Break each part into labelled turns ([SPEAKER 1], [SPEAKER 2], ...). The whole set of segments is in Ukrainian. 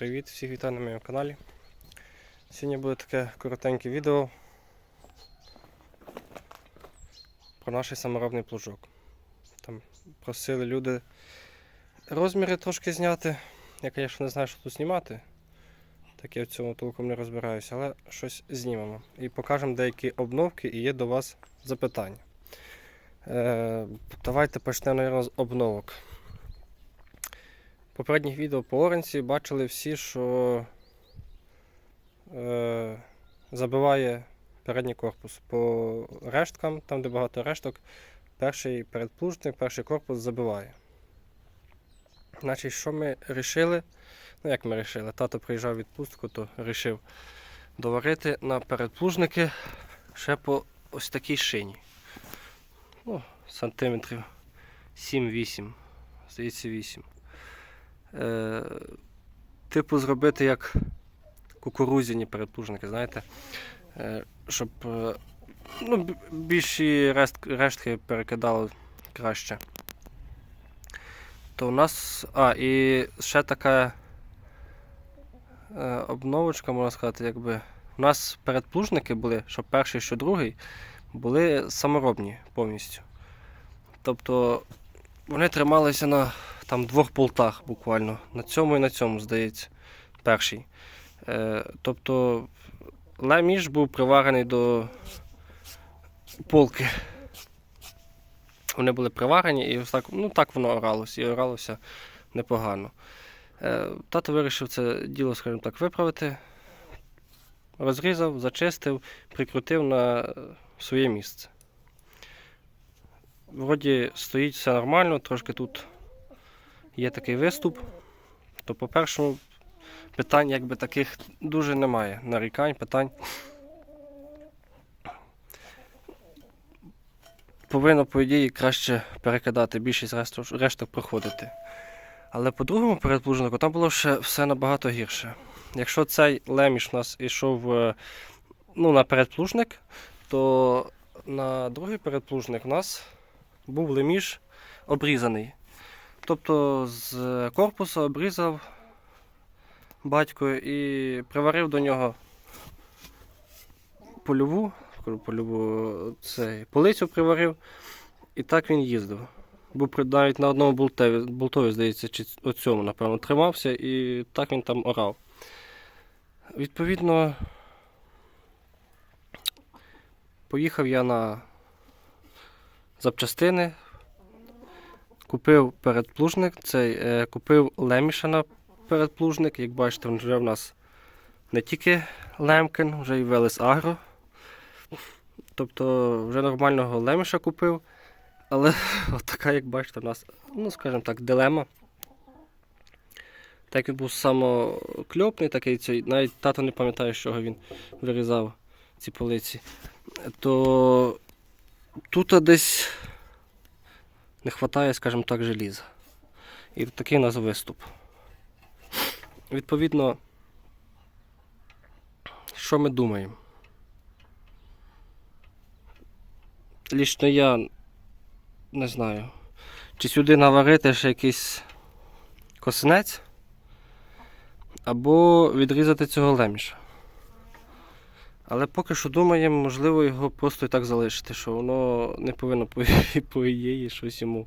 [SPEAKER 1] Привіт, всіх вітаю на моєму каналі. Сьогодні буде таке коротеньке відео про наш саморобний плужок. Там просили люди розміри трошки зняти. Я, звісно, не знаю, що тут знімати. Так я в цьому толком не розбираюся, але щось знімемо. І покажемо деякі обновки і є до вас запитання. Е, давайте почнемо, з обновок. Попередніх відео по Оренці бачили всі, що е, забиває передній корпус. По решткам, там де багато решток, перший передплужник, перший корпус забиває. Значить, що ми вирішили? Ну, як ми вирішили? Тато приїжджав в відпустку, то вирішив доварити на передплужники ще по ось такій шині. Ну, сантиметрів 7-8, здається 8 е, типу зробити як кукурузяні передплужники, знаєте, е, щоб е, ну, більші рест, рештки перекидали краще. То у нас. А, і ще така е, обновочка, можна сказати, якби. У нас передплужники були, що перший, що другий, були саморобні повністю. Тобто вони трималися на там двох болтах буквально. На цьому і на цьому, здається, перший. Е, тобто леміш був приварений до полки. Вони були приварені і так, ну, так воно оралося, і оралося непогано. Е, тато вирішив це діло, скажімо так, виправити. Розрізав, зачистив, прикрутив на своє місце. Вроді стоїть все нормально, трошки тут є такий виступ. То по першому питань якби таких дуже немає. Нарікань, питань. Повинно, по ідеї, краще перекидати, більшість решток, проходити. Але по другому передплужнику там було ще все набагато гірше. Якщо цей леміш у нас йшов е, ну, на передплужник, то на другий передплужник у нас був леміш обрізаний. Тобто з корпусу обрізав батько і приварив до нього польову, польову цей, полицю приварив, і так він їздив. При- навіть на одному болтові, болтові здається, чи оцьому, напевно, тримався, і так він там орав. Відповідно, поїхав я на запчастини, Купив передплужник, цей, е, купив леміша на передплужник. Як бачите, він вже в нас не тільки Лемкін, вже і Велес Агро. Тобто вже нормального леміша купив. Але от така, як бачите, в нас, ну скажімо так, дилема. Так він був самокльопний, такий цей, навіть тато не пам'ятає, з чого він вирізав ці полиці. То тут десь не вистачає, скажімо так, желіза. І такий у нас виступ. Відповідно, що ми думаємо? Лічно я не знаю, чи сюди наварити ще якийсь косинець, або відрізати цього леміша. Але поки що думаємо, можливо, його просто і так залишити, що воно не повинно по, ідеї щось йому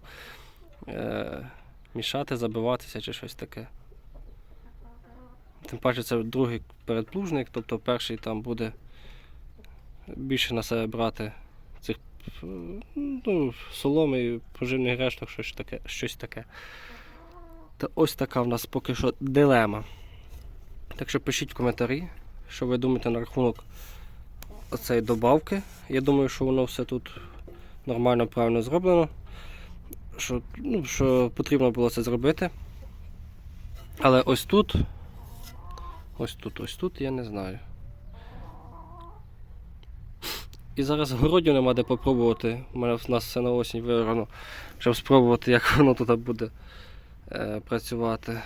[SPEAKER 1] е, мішати, забиватися чи щось таке. Тим паче це другий передплужник, тобто перший там буде більше на себе брати цих ну, соломи, поживних решток, щось таке. Щось таке. Та ось така в нас поки що дилема. Так що пишіть в коментарі, що ви думаєте на рахунок оцеї добавки. Я думаю, що воно все тут нормально, правильно зроблено. Що, ну, що потрібно було це зробити. Але ось тут, ось тут, ось тут я не знаю. І зараз городів нема де попробувати. У мене в нас все на осінь виграно, щоб спробувати, як воно тут буде е, працювати.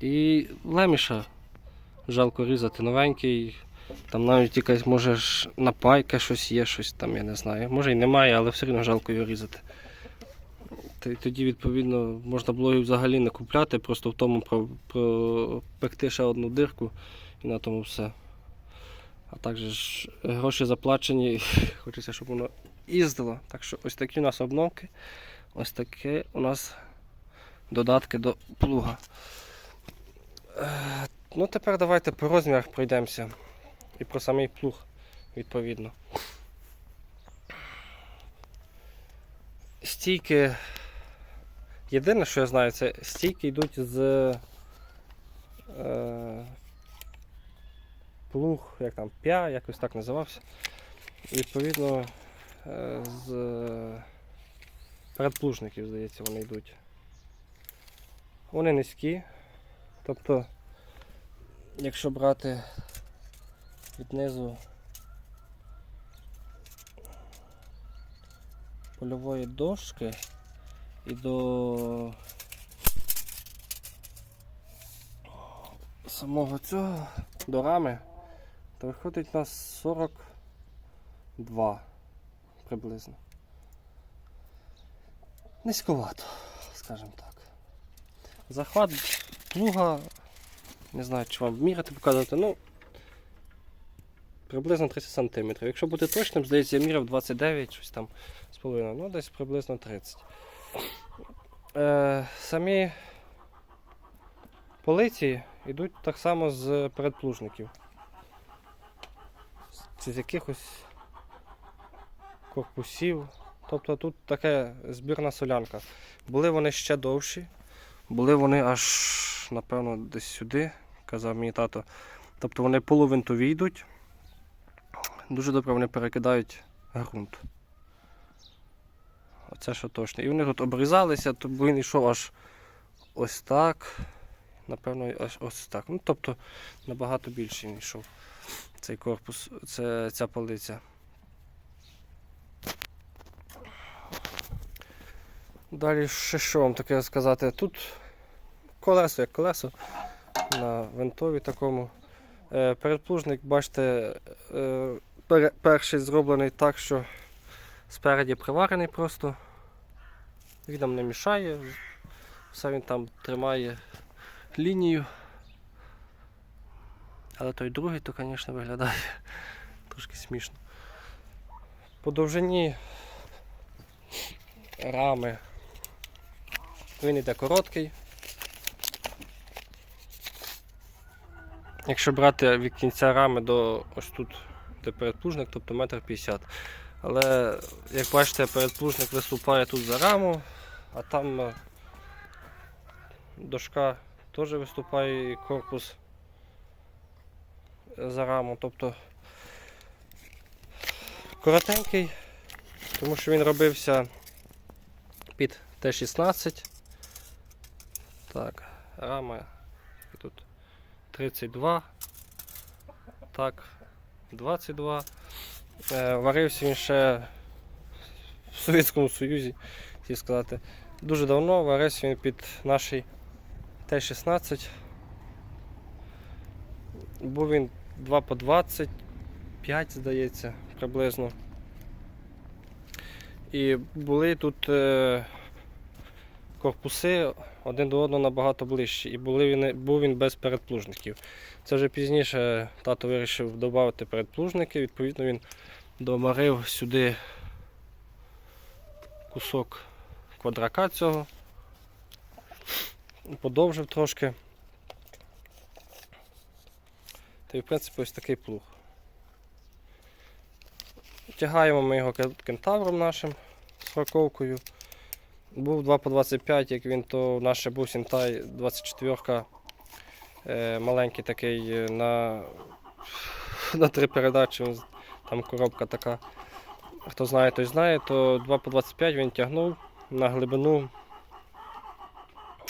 [SPEAKER 1] І леміша жалко різати новенький. Там навіть якась може напайка щось є, щось там, я не знаю. Може і немає, але все одно жалко його різати. Тоді, відповідно, можна було і взагалі не купляти, просто в тому про- пропекти ще одну дирку і на тому все. А також гроші заплачені, хочеться, щоб воно їздило. Так що ось такі у нас обновки, ось такі у нас додатки до плуга. Е, Ну, тепер давайте по розмірах пройдемося. І про самий плуг, відповідно. Стійки. Єдине, що я знаю, це стійки йдуть з е, плуг, як там, п'я, якось так називався. Відповідно, е, з передплужників, здається, вони йдуть. Вони низькі. Тобто, якщо брати від польової дошки і до самого цього до рами, то виходить у нас 42 приблизно. Низьковато, скажімо так. Захват плуга, не знаю, чи вам міряти показувати, ну приблизно 30 см. Якщо бути точним, здається, я міряв 29, щось там з половиною, ну десь приблизно 30. Е, самі полиці йдуть так само з передплужників. З якихось корпусів. Тобто тут таке збірна солянка. Були вони ще довші, були вони аж, напевно, десь сюди, казав мій тато. Тобто вони полувинтові йдуть. Дуже добре вони перекидають ґрунт. Оце що точно. І вони тут обрізалися, то він йшов аж ось так. Напевно, аж ось так. Ну, тобто набагато більше він йшов цей корпус, це, ця полиця. Далі ще що вам таке сказати? Тут колесо як колесо на винтові такому. Е, Передплужник, бачите, е, перший зроблений так, що спереді приварений просто. Він нам не мішає, все він там тримає лінію. Але той другий, то, звісно, виглядає трошки смішно. По довжині рами він йде короткий. Якщо брати від кінця рами до ось тут, де передплужник, тобто метр п'ятдесят. Але, як бачите, передплужник виступає тут за раму, а там е, дошка теж виступає і корпус за раму. Тобто коротенький, тому що він робився під Т-16. Так, рама тут 32. Так, 22. Е, Варився він ще в Совєтському Союзі, хотів сказати. Дуже давно варився він під наш Т-16. Був він 2 по 25, здається, приблизно. І були тут е, корпуси один до одного набагато ближчі. І були він, був він без передплужників. Це вже пізніше тато вирішив додати передплужники, відповідно він домарив сюди кусок квадрака цього, подовжив трошки. Та й в принципі ось такий плуг. Тягаємо ми його кентавром нашим з раковкою. Був 2 по 25, як він, то наш був Сінтай 24 е, маленький такий е, на, на три передачі. Там коробка така. Хто знає, той знає, то 2 по 25 він тягнув на глибину.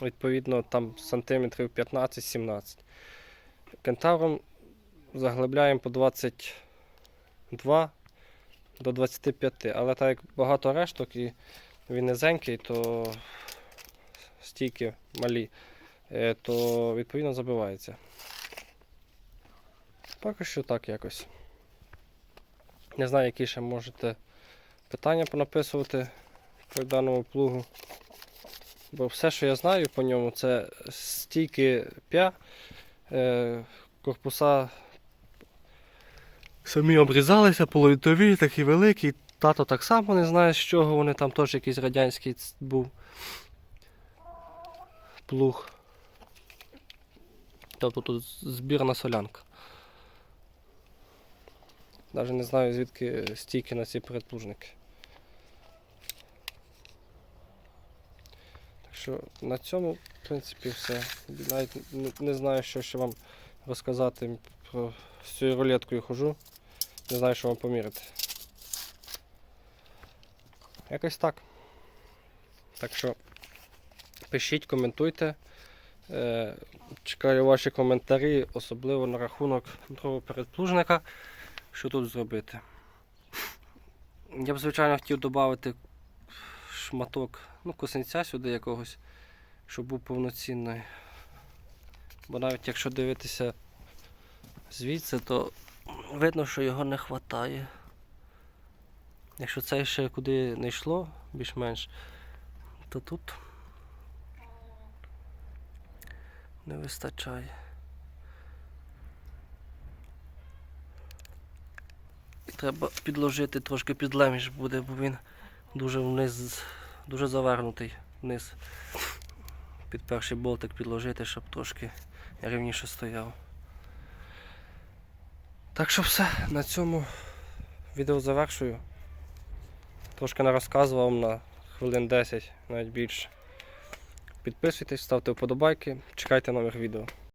[SPEAKER 1] Відповідно, там сантиметрів 15-17. Кентавром заглибляємо по 22 до 25, але так як багато решток і він низенький, то стійки малі, е, то відповідно забивається. Поки що так якось. Не знаю, які ще можете питання понаписувати по даному плугу. Бо все, що я знаю по ньому, це стійки п'я, е, корпуса самі обрізалися, половітові, такі великі. Тато так само не знає, з чого вони там теж якийсь радянський був плуг. Тобто тут збірна солянка. Навіть не знаю звідки стійки на ці передплужники. Так що на цьому, в принципі, все. Навіть не, знаю, що ще вам розказати про з цією рулеткою хожу. Не знаю, що вам поміряти. Якось так. Так що пишіть, коментуйте. Е, Чекаю ваші коментарі, особливо на рахунок другого передплужника, що тут зробити. Я б, звичайно, хотів додати шматок ну, косинця сюди якогось, щоб був повноцінний. Бо навіть якщо дивитися звідси, то видно, що його не вистачає. Якщо це ще куди не йшло, більш-менш, то тут не вистачає. Треба підложити трошки під леміш буде, бо він дуже вниз, дуже завернутий вниз. Під перший болтик підложити, щоб трошки рівніше стояв. Так що все, на цьому відео завершую. Трошки не розказував на хвилин 10, навіть більше. Підписуйтесь, ставте вподобайки, чекайте нових відео.